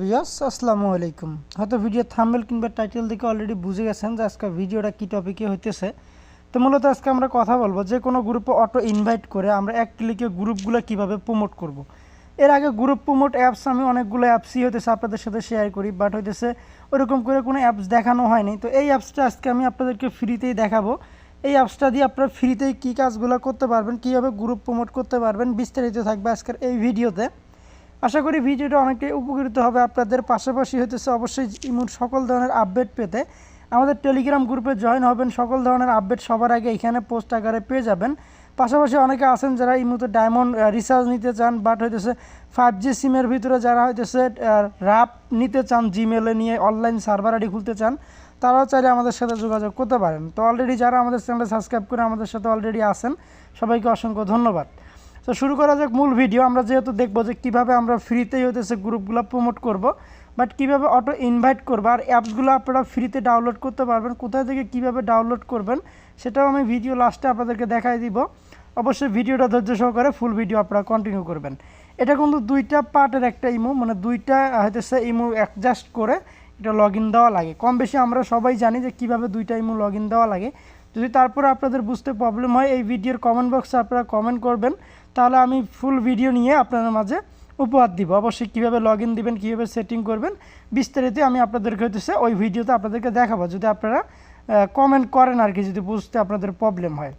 Viewers, আসসালামু আলাইকুম। হয়তো ভিডিও থাম্বেল কিংবা টাইটেল দেখে অলরেডি বুঝে গেছেন যে আজকে ভিডিওটা কী টপিকে হইতেছে। তো মূলত আজকে আমরা কথা বলব যে কোনো গ্রুপে অটো ইনভাইট করে আমরা এক ক্লিকে গ্রুপগুলো কীভাবে প্রমোট করব। এর আগে গ্রুপ প্রমোট অ্যাপস আমি অনেকগুলো অ্যাপসই হইতেছে আপনাদের সাথে শেয়ার করি বাট হইতেছে ওরকম করে কোনো অ্যাপস দেখানো হয়নি। তো এই অ্যাপসটা আজকে আমি আপনাদেরকে ফ্রিতেই দেখাবো। এই অ্যাপসটা দিয়ে আপনারা ফ্রিতেই কী কাজগুলো করতে পারবেন, কীভাবে গ্রুপ প্রমোট করতে পারবেন, বিস্তারিত থাকবে আজকের এই ভিডিওতে। আশা করি ভিডিওটা অনেকটাই উপকৃত হবে। আপনাদের পাশাপাশি হইতেছে অবশ্যই ইমুর সকল ধরনের আপডেট পেতে। আমাদের টেলিগ্রাম গ্রুপে জয়েন হবেন, সকল ধরনের আপডেট সবার আগে এখানে পোস্ট আকারে পেয়ে যাবেন। পাশাপাশি অনেকে আছেন যারা ইমুতে ডায়মন্ড রিচার্জ নিতে চান বাট হইতেছে ফাইভ জি সিমের ভিতরে যারা হইতেছে র্যাপ নিতে চান জিমেলে নিয়ে অনলাইন সার্ভার আইডি খুলতে চান, তারাও চাইলে আমাদের সাথে যোগাযোগ করতে পারেন। তো অলরেডি যারা আমাদের চ্যানেলে সাবস্ক্রাইব করে আমাদের সাথে অলরেডি আছেন, সবাইকে অসংখ্য ধন্যবাদ। তো শুরু করা যাক মূল ভিডিও আমরা যেহেতু দেখব যে কীভাবে আমরা ফ্রিতেই হইতেছে গ্রুপগুলো প্রমোট করব বাট কীভাবে অটো ইনভাইট করব আর অ্যাপসগুলো আপনারা ফ্রিতে ডাউনলোড করতে পারবেন, কোথায় থেকে কীভাবে ডাউনলোড করবেন, সেটাও আমি ভিডিও লাস্টে আপনাদেরকে দেখাই দিব। অবশ্যই ভিডিওটা ধৈর্য সহকারে ফুল ভিডিও আপনারা কন্টিনিউ করবেন। এটা কিন্তু দুইটা পার্টের একটা ইমো মানে দুইটা হইতেছে ইমো অ্যাডজাস্ট করে এটা লগ দেওয়া লাগে। কম বেশি আমরা সবাই জানি যে কীভাবে দুইটা ইমো লগ দেওয়া লাগে। যদি তারপরে আপনাদের বুঝতে প্রবলেম হয়, এই ভিডিওর কমেন্ট বক্সে আপনারা কমেন্ট করবেন। তাহলে আমি ফুল ভিডিও নিয়ে আপনাদের মাঝে উপহার দিব। অবশ্যই কীভাবে লগ ইন দেবেন, কীভাবে সেটিং করবেন, বিস্তারিত আমি আপনাদেরকে হইতেছে ওই ভিডিওতে আপনাদেরকে দেখাবো। যদি আপনারা কমেন্ট করেন আর কি, যদি বুঝতে আপনাদের প্রবলেম হয়।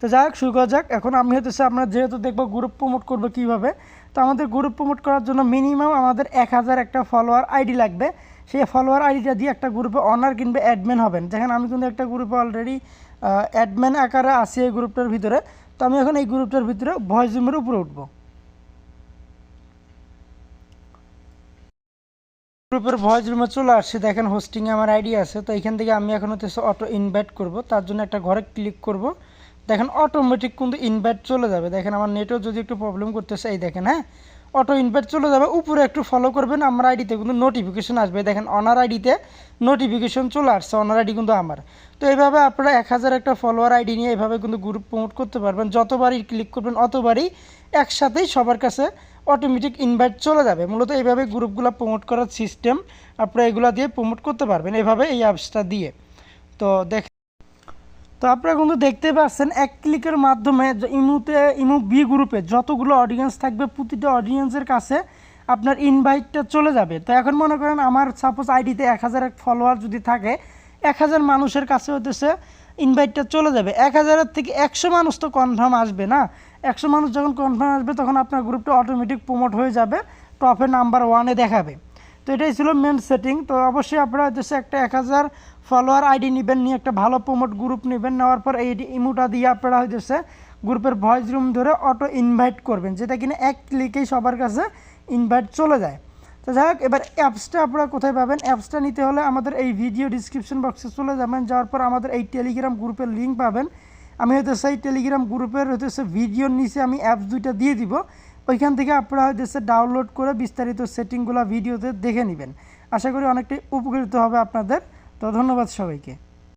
তো যাই হোক, শুরু করা যাক। এখন আমি হতেছে আমরা যেহেতু দেখব গ্রুপ প্রমোট করব কীভাবে, তো আমাদের গ্রুপ প্রমোট করার জন্য মিনিমাম আমাদের এক হাজার একটা ফলোয়ার আইডি লাগবে। সেই ফলোয়ার আইডিটা দিয়ে একটা গ্রুপে অনার কিনবে অ্যাডমেন হবেন। যেখানে আমি কিন্তু একটা গ্রুপে অলরেডি অ্যাডমেন আকারে আছি এই গ্রুপটার ভিতরে। তো আমি এখন এই গ্রুপটার ভিতরে ভয়েস রুমের উপরে উঠবো। গ্রুপের ভয়েস রুমে চলে আসছে, দেখেন হোস্টিংয়ে আমার আইডি আছে, তো এখান থেকে আমি এখন হচ্ছে অটো ইনভাইট করব, তার জন্য একটা ঘরে ক্লিক করব। দেখেন অটোমেটিক কিন্তু ইনভাইট চলে যাবে, দেখেন আমার নেটও যদি একটু প্রবলেম করতেছে, এই দেখেন হ্যাঁ? অটো ইনভাইট চলে যাবে। উপরে একটু ফলো করবেন, আমার আইডিতে কিন্তু নোটিফিকেশন আসবে। দেখেন অনার আইডিতে নোটিফিকেশন চলে আসছে অনার আইডি কিন্তু আমার। তো এইভাবে আপনারা এক হাজার একটা ফলোয়ার আইডি নিয়ে এইভাবে কিন্তু গ্রুপ প্রমোট করতে পারবেন। যতবারই ক্লিক করবেন, অতবারই একসাথেই সবার কাছে অটোমেটিক ইনভাইট চলে যাবে। মূলত এইভাবে গ্রুপগুলো প্রমোট করার সিস্টেম আপনারা এগুলো দিয়ে প্রমোট করতে পারবেন, এইভাবে এই অ্যাপসটা দিয়ে। তো দেখ তো আপনারা কিন্তু দেখতে পাচ্ছেন এক ক্লিকের মাধ্যমে ইমুতে, ইমু বি গ্রুপে যতগুলো অডিয়েন্স থাকবে প্রতিটা অডিয়েন্সের কাছে আপনার ইনভাইটটা চলে যাবে। তো এখন মনে করেন আমার সাপোজ আইডিতে এক হাজার এক ফলোয়ার যদি থাকে, এক হাজার মানুষের কাছে হতেছে ইনভাইটটা চলে যাবে। এক হাজারের থেকে একশো মানুষ তো কনফার্ম আসবে না। একশো মানুষ যখন কনফার্ম আসবে, তখন আপনার গ্রুপটা অটোমেটিক প্রমোট হয়ে যাবে টপে নাম্বার ওয়ানে দেখাবে। তো এটাই ছিল মেন সেটিং তো অবশ্যই আপনারা হচ্ছে একটা এক হাজার ফলোয়ার আইডি নেবেন, নিয়ে একটা ভালো প্রমোট গ্রুপ নেবেন। নেওয়ার পর এই ইমোটা দিয়ে আপনারা হইতেছে গ্রুপের ভয়েস রুম ধরে অটো ইনভাইট করবেন, যেটা কিনা এক ক্লিকেই সবার কাছে ইনভাইট চলে যায়। তো যাই হোক, এবার অ্যাপসটা আপনারা কোথায় পাবেন? অ্যাপসটা নিতে হলে আমাদের এই ভিডিও ডিসক্রিপশন বক্সে চলে যাবেন। যাওয়ার পর আমাদের এই টেলিগ্রাম গ্রুপের লিঙ্ক পাবেন। আমি হয়তো সেই টেলিগ্রাম গ্রুপের হইতেছে ভিডিওর নিচে আমি অ্যাপস দুইটা দিয়ে দিব। ওইখান থেকে আপনারা হইতেছে ডাউনলোড করে বিস্তারিত সেটিংগুলো ভিডিওতে দেখে নেবেন। আশা করি অনেকটাই উপকৃত হবে আপনাদের। তো ধন্যবাদ সবাইকে।